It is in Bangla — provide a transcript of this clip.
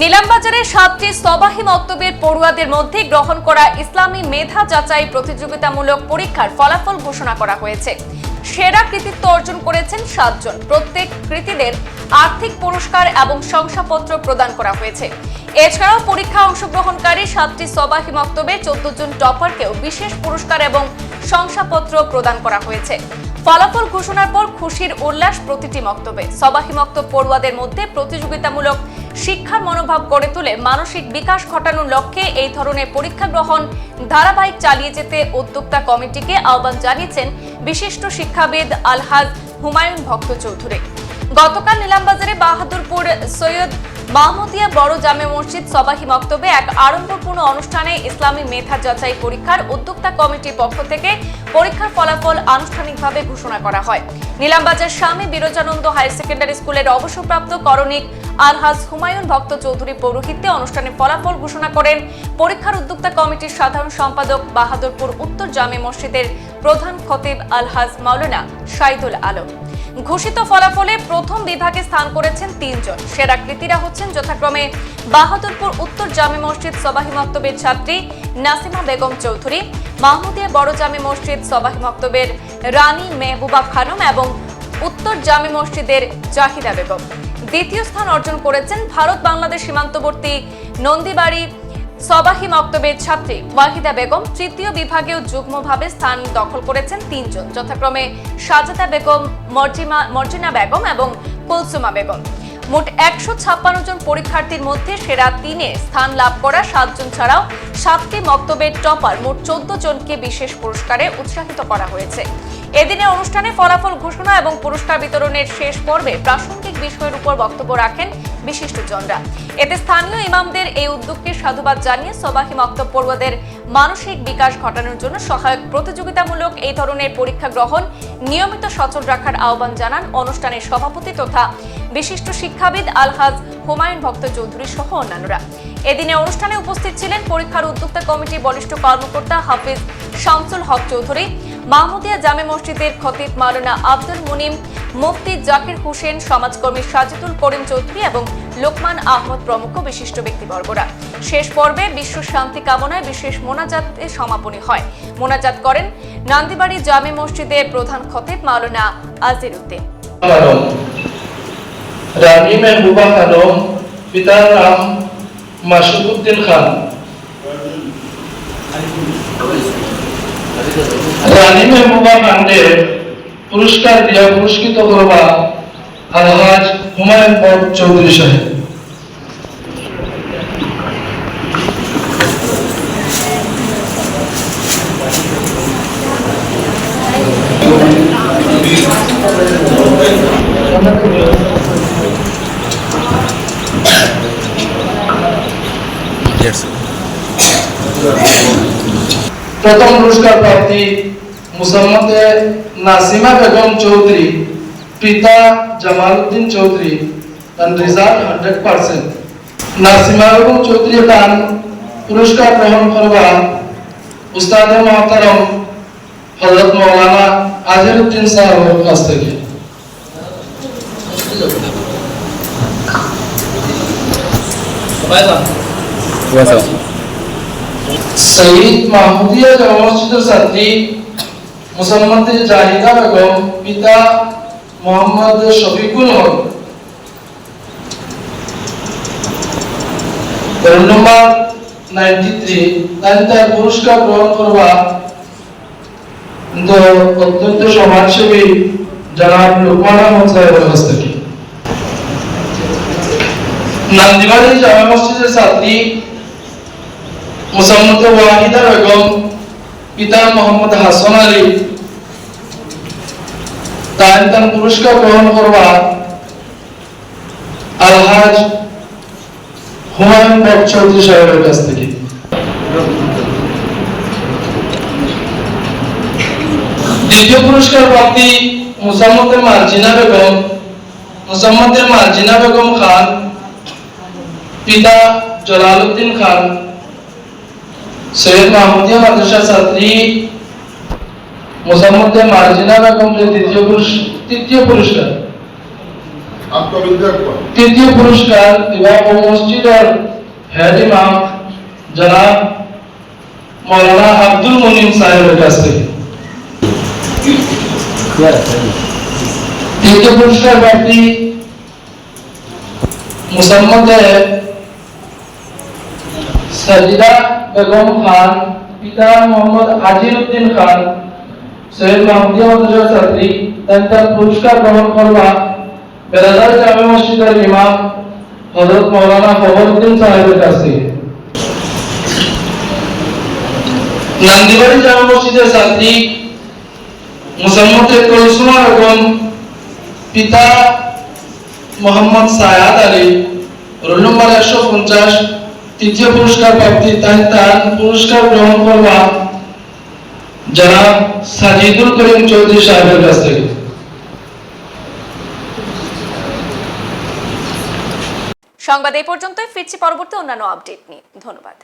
নিলামবাজারে সাতটি সবাহি মক্তবের পড়ুয়াদের মধ্যে গ্রহণ করা ইসলামী মেধা যাচাই প্রতিযোগিতামূলক পরীক্ষার ফলাফল ঘোষণা করা হয়েছে। সেরা কৃতিত্ব অর্জন করেছেন সাতজন। প্রত্যেক কৃতিদের আর্থিক পুরস্কার এবং শংসাপত্র প্রদান করা হয়েছে। এছাড়াও পরীক্ষা অংশগ্রহণকারী সাতটি সবাহি মক্তবে চোদ্দ জন টপারকেও বিশেষ পুরস্কার এবং শংসাপত্র প্রদান করা হয়েছে। ফলাফল ঘোষণার পর খুশির উল্লাস প্রতিটি মক্তবে। সবাহি মক্তব পড়ুয়াদের মধ্যে প্রতিযোগিতামূলক শিক্ষার মনোভাব গড়ে তুলে। মানসিক বিকাশ ঘটানোর লক্ষ্যে এই ধরনের পরীক্ষা গ্রহণ ধারাবাহিক চালিয়ে যেতে উদ্যোক্তা কমিটিকে আহ্বান জানিয়েছেন বিশিষ্ট শিক্ষাবিদ আলহাজ হুমায়ুন ভক্ত চৌধুরী। গতকাল নিলামবাজারে বাহাদুরপুর সৈয়দ মাহমুদিয়া বড় জামে মসজিদ সবাহি মক্তবে এক আড়ম্বরপূর্ণ অনুষ্ঠানে ইসলামী মেধা যাচাই পরীক্ষার উদ্যোক্তা কমিটির পক্ষ থেকে পরীক্ষার ফলাফল আনুষ্ঠানিকভাবে ঘোষণা করা হয়। নীলামবাজার স্বামী বিরজানন্দ হায়ার সেকেন্ডারি স্কুলের অবসরপ্রাপ্ত করণিক আলহাজ হুমায়ুন ভক্ত চৌধুরী পৌরোহিত্যে অনুষ্ঠানে ফলাফল ঘোষণা করেন পরীক্ষার উদ্যোক্তা কমিটির সাধারণ সম্পাদক বাহাদুরপুর উত্তর জামে মসজিদের প্রধান খতিব আলহাজ মাওলানা সাইদুল আলম। ঘোষিত ফলাফলে প্রথম বিভাগে স্থান করেছেন তিনজন। সেরা কৃতীরা হচ্ছেন যথাক্রমে বাহাদুরপুর উত্তর জামে মসজিদ সবাহি মক্তবের ছাত্রী নাসিমা বেগম চৌধুরী, মাহমুদিয়া বড় জামে মসজিদ সবাহি মক্তবের রানী মেহবুবা খানম এবং উত্তর জামে মসজিদের জাহিদা বেগম। দ্বিতীয় স্থান অর্জন করেছেন ভারত বাংলাদেশ সীমান্তবর্তী নন্দীবাড়ি সবাহি মক্তবের ছাত্রী ওয়াহিদা বেগম। তৃতীয় বিভাগেও যুগ্মভাবে স্থান দখল করেছেন তিনজন। যথাক্রমে সাজাদা বেগম, মর্জিমা, মর্জিনা বেগম এবং কুলসুমা বেগম। মোট একশো ছাপ্পান্ন জন পরীক্ষার্থীর মধ্যে সেরা তিনে স্থান লাভ করা সাতজন ছাড়াও সাতটি মক্তবের টপার মোট চোদ্দ জনকে বিশেষ পুরস্কারে উৎসাহিত করা হয়েছে। এদিনে অনুষ্ঠানে ফলাফল ঘোষণা এবং পুরস্কার বিতরণের শেষ পর্বে প্রাসঙ্গিক বিষয়ের উপর বক্তব্য রাখেন বিশিষ্টজনরা। এতে স্থানীয় ইমামদের এই উদ্যোগকে সাধুবাদ জানিয়ে সবাহি মক্তব পড়ুয়াদের মানসিক বিকাশ ঘটানোর জন্য সহায়ক প্রতিযোগিতামূলক এই ধরনের পরীক্ষা গ্রহণ নিয়মিত সচল রাখার আহ্বান জানান অনুষ্ঠানের সভাপতি তথা বিশিষ্ট শিক্ষাবিদ আলহাজ হুমায়ুন ভক্ত চৌধুরী সহ অন্যান্যরা। এদিনে অনুষ্ঠানে উপস্থিত ছিলেন পরীক্ষার উদ্যোক্তা কমিটির বরিষ্ঠ কর্মকর্তা হাফিজ শামসুল হক চৌধুরী মাহমুদিয়া জামে মসজিদের খতিব মাওলানা আব্দুল মুনিম মুফতি জাকির হোসেন সমাজকর্মী সাজিদুল করিম চৌধুরী এবং লোকমান আহমদ প্রমুখ বিশিষ্ট ব্যক্তিবর্গরা। শেষ পর্বে বিশ্ব শান্তি কামনায় বিশেষ মোনাজাতে সমাপনী হয়। মোনাজাত করেন নান্দিবাড়ি জামে মসজিদের প্রধান খতিব মাওলানা আজির উদ্দিন খানম রানী পিতার নাম মাসুদুদ্দিন খান। রানী মেহবুবা খানকে পুরস্কার দিয়া পুরস্কৃত করবা আলহাজ হুমায়ুন বট চৌধুরী সাহেব। প্রথম পুরস্কার প্রাপ্তি মুসাম্মদে নাসিমা বেগম চৌধুরী পিতা জামালউদ্দিন চৌধুরী তার result hundred percent Nasima Begum Chowdhury তান পুরস্কার গ্রহণ করবা উস্তাদ মহতারম হজরত মৌলানা আজিরউদ্দিন সাহেবের কাছ থেকে শহীদ মাহমুদিয়া জামা মসজিদের ছাত্রী মুসলমান জাহিদা বেগম পিতা মোহাম্মদ শফিকুল হক। নম্বর নাইনটি থ্রি তার পুরস্কার গ্রহণ করবা। অত্যন্ত সমাজসেবী জনাব লোকমান আহমদ সাহেবের নান্দিবাড়ি জামা মসজিদের ছাত্রী মুসাম্মদ ওয়াহিদা বেগম পিতা মোহাম্মদ হাসান আলী তাই তার পুরস্কার গ্রহণ করবা আলহাজ হুমায়ুন বট চৌধুরী সাহেবের কাছ থেকে। দ্বিতীয় পুরস্কার প্রাপ্তি মুসাম্মদ মার্জিনা বেগম। মুসাম্মদ মার্জিনা বেগম খান, পিতা জলালউদ্দিন খান। সৈয়দ মাহমুদিয়া মাদ্রাসা ছাত্রী মুসাম্মদ মার্জিনা বেগম যে দ্বিতীয় পুরস্কার তৃতীয় পুরস্কার আত্মবিদ্যার পর তৃতীয় পুরস্কার এবং ও মসজিদের হেড ইমাম জনাব মৌলানা আব্দুল মুনিম সাহেবের কাছে তৃতীয় পুরস্কার প্রার্থী মুসাম্মদে সাজিদা বেগম খান, পিতা মোহাম্মদ আজির উদ্দিন খান, সৈয়দ মাহমুদিয়া মাদ্রাসা ছাত্রী তার পুরস্কার গ্রহণ করবা, বেলাদার জামে মসজিদের ইমাম, হযরত মাওলানা ফখরুদ্দিন সাহেবের কাছে। নান্দিবাড়ি জামে মসজিদের ছাত্রী মুসাম্মতে কুলসুমা বেগম পিতা মোহাম্মদ সায়াদ আলী, রোল নম্বর একশো পঞ্চাশ তৃতীয় পুরস্কার প্রাপ্তি তাই তার পুরস্কার গ্রহণ করবা যারা সাজিদুল করিম চৌধুরী সাহেবের কাছ থেকে। সংবাদ এই পর্যন্তই, ফিরছি পরবর্তী অন্যান্য আপডেট নিয়ে। ধন্যবাদ।